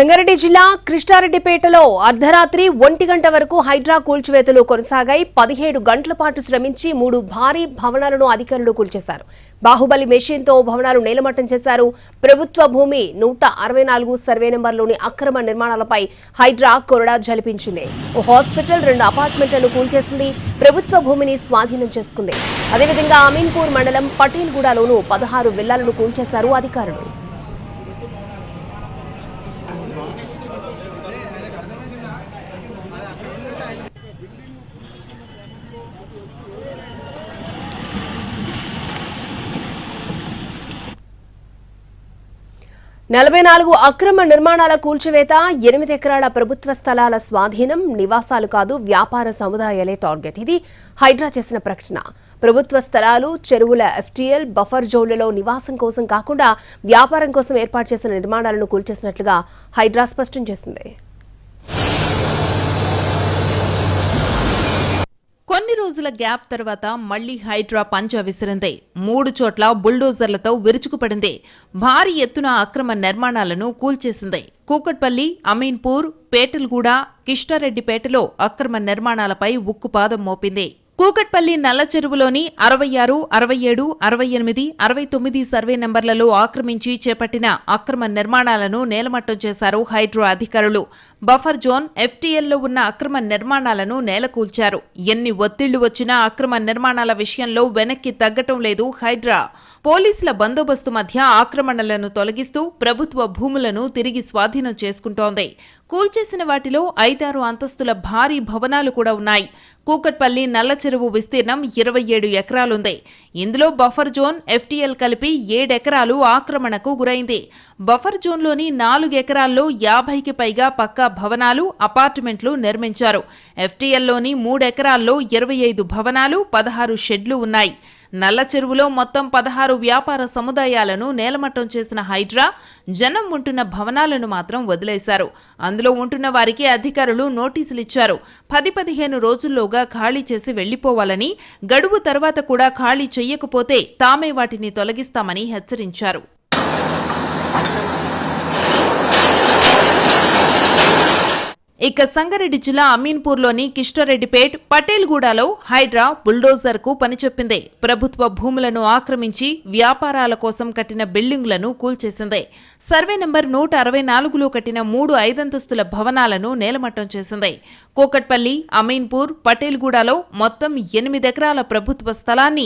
సంగారెడ్డి జిల్లా కృష్ణారెడ్డిపేటలో అర్ధరాత్రి ఒంటి గంట వరకు హైడ్రా కూల్చివేతలు కొనసాగాయి. పదిహేడు గంటల పాటు శ్రమించి మూడు భారీ భవనాలను అధికారులు కూల్చేశారు. బాహుబలి మెషిన్తో భవనాలు నేలమట్టం చేశారు. ప్రభుత్వ భూమి నూట అరవై నాలుగు సర్వే నెంబర్లోని అక్రమ నిర్మాణాలపై హైడ్రా కొరడా జలిపించింది ఓ హాస్పిటల్ రెండు అపార్ట్మెంట్లను కూల్చేసింది. ప్రభుత్వ భూమిని స్వాధీనం చేసుకుంది. అదేవిధంగా అమీన్పూర్ మండలం పటేల్గూడలోనూ పదహారు విల్లాలను కూల్చేశారు అధికారులు. Thank you. నలభై నాలుగు అక్రమ నిర్మాణాల కూల్చివేత ఎనిమిది ఎకరాల ప్రభుత్వ స్థలాల స్వాధీనం నివాసాలు కాదు వ్యాపార సముదాయాలే టార్గెట్. ఇది హైడ్రా చేసిన ప్రకటన. ప్రభుత్వ స్థలాలు చెరువుల ఎఫ్టీఎల్ బఫర్ జోన్లలో నివాసం కోసం కాకుండా వ్యాపారం కోసం ఏర్పాటు చేసిన నిర్మాణాలను కూల్చేసినట్లుగా హైడ్రా స్పష్టం చేసింది. కొన్ని రోజుల గ్యాప్ తర్వాత మళ్ళీ హైడ్రా పంజా విసిరింది. మూడు చోట్ల బుల్డోజర్లతో విరుచుకుపడింది. భారీ ఎత్తున అక్రమ నిర్మాణాలను కూల్చేసింది. కూకట్పల్లి అమీన్పూర్ పేటల్గూడ కిష్టారెడ్డిపేటలో అక్రమ నిర్మాణాలపై ఉక్కుపాదం మోపింది. కూకట్పల్లి నల్ల చెరువులోని అరవై ఆరు అరవై ఏడు అరవై ఎనిమిది అరవై తొమ్మిది సర్వే నెంబర్లలో ఆక్రమించి చేపట్టిన అక్రమ నిర్మాణాలను నేలమట్టం చేశారు హైడ్రో అధికారులు. బఫర్ జోన్ ఎఫ్టీఎల్లో ఉన్న అక్రమ నిర్మాణాలను నేలకూల్చారు. ఎన్ని ఒత్తిళ్ళు వచ్చినా అక్రమ నిర్మాణాల విషయంలో వెనక్కి తగ్గటం లేదు హైడ్రా. పోలీసుల బందోబస్తు మధ్య ఆక్రమణలను తొలగిస్తూ ప్రభుత్వ భూములను తిరిగి స్వాధీనం చేసుకుంటోంది. కూల్చేసిన వాటిలో ఐదారు అంతస్తుల భారీ భవనాలు కూడా ఉన్నాయి. కూకట్పల్లి నల్ల చెరువు విస్తీర్ణం ఇరవై ఏడు ఎకరాలుంది. ఇందులో బఫర్ జోన్ ఎఫ్టీఎల్ కలిపి ఏడెకరాలు ఆక్రమణకు గురైంది. బఫర్ జోన్లోని నాలుగు ఎకరాల్లో యాభైకి పైగా పక్కా భవనాలు అపార్ట్మెంట్లు నిర్మించారు. ఎఫ్టీఎల్లోని మూడెకరాల్లో ఇరవై ఐదు భవనాలు పదహారు షెడ్లు ఉన్నాయి. నల్ల చెరువులో మొత్తం పదహారు వ్యాపార సముదాయాలను నేలమట్టం చేసిన హైడ్రా జనం ఉంటున్న భవనాలను మాత్రం వదిలేశారు. అందులో ఉంటున్న వారికి అధికారులు నోటీసులు ఇచ్చారు. పది పదిహేను రోజుల్లోగా ఖాళీ చేసి వెళ్ళిపోవాలని గడువు తర్వాత కూడా ఖాళీ చెయ్యకపోతే తామే వాటిని తొలగిస్తామని హెచ్చరించారు. ఇక సంగారెడ్డి జిల్లా అమీన్పూర్లోని కిష్టారెడ్డిపేట్ పటేల్గూడలో హైడ్రా బుల్డోజర్కు పనిచెప్పింది. ప్రభుత్వ భూములను ఆక్రమించి వ్యాపారాల కోసం కట్టిన బిల్డింగులను కూల్చేసింది. సర్వే నెంబర్ నూట అరవై నాలుగులో కట్టిన మూడు ఐదంతస్తుల భవనాలను నేలమట్టం చేసింది. కూకట్పల్లి అమీన్పూర్ పటేల్గూడలో మొత్తం ఎనిమిది ఎకరాల ప్రభుత్వ స్థలాన్ని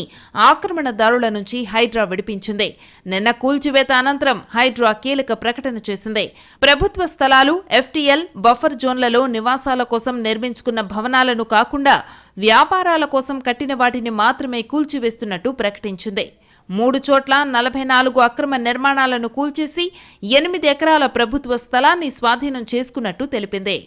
ఆక్రమణదారుల నుంచి హైడ్రా విడిపించింది. నిన్న కూల్చివేత అనంతరం హైడ్రా కీలక ప్రకటన చేసింది. ప్రభుత్వ స్థలాలు ఎఫ్టీఎల్ బఫర్ జోన్లలో నివాసాల కోసం నిర్మించుకున్న భవనాలను కాకుండా వ్యాపారాల కోసం కట్టిన వాటిని మాత్రమే కూల్చివేస్తున్నట్టు ప్రకటించింది. మూడు చోట్ల నలభై నాలుగు అక్రమ నిర్మాణాలను కూల్చేసి ఎనిమిది ఎకరాల ప్రభుత్వ స్థలాన్ని స్వాధీనం చేసుకున్నట్టు తెలిపింది.